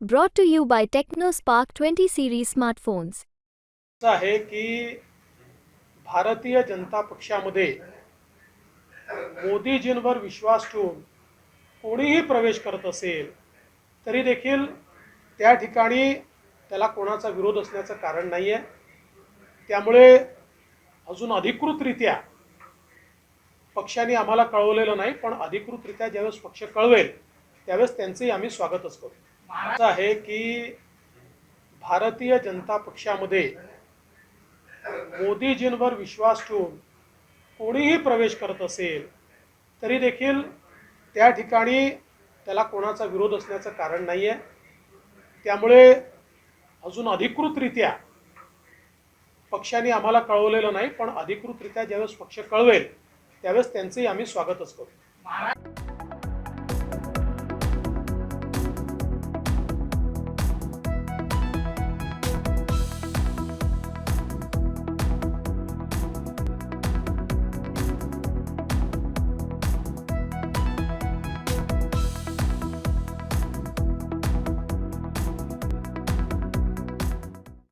Brought to you by TechnoSpark 20 series smartphones असं आहे की भारतीय जनता पक्षामध्ये मोदीजींवर विश्वास ठेवून कोणीही प्रवेश करत असेल तरी देखील त्या ठिकाणी त्याला कोणाचा विरोध असण्याचं कारण नाही आहे त्यामुळे अजून अधिकृतरित्या पक्षाने आम्हाला कळवलेलं नाही पण अधिकृतरित्या ज्यावेळेस पक्ष कळवेल त्यावेळेस त्यांचंही आम्ही स्वागतच करू. असं आहे की भारतीय जनता पक्षामध्ये मोदीजींवर विश्वास ठेवून कोणीही प्रवेश करत असेल तरी देखील त्या ठिकाणी त्याला कोणाचा विरोध असण्याचं कारण नाही आहे त्यामुळे अजून अधिकृतरित्या पक्षाने आम्हाला कळवलेलं नाही पण अधिकृतरित्या ज्यावेळेस पक्ष कळवेल त्यावेळेस त्यांचंही आम्ही स्वागतच करू.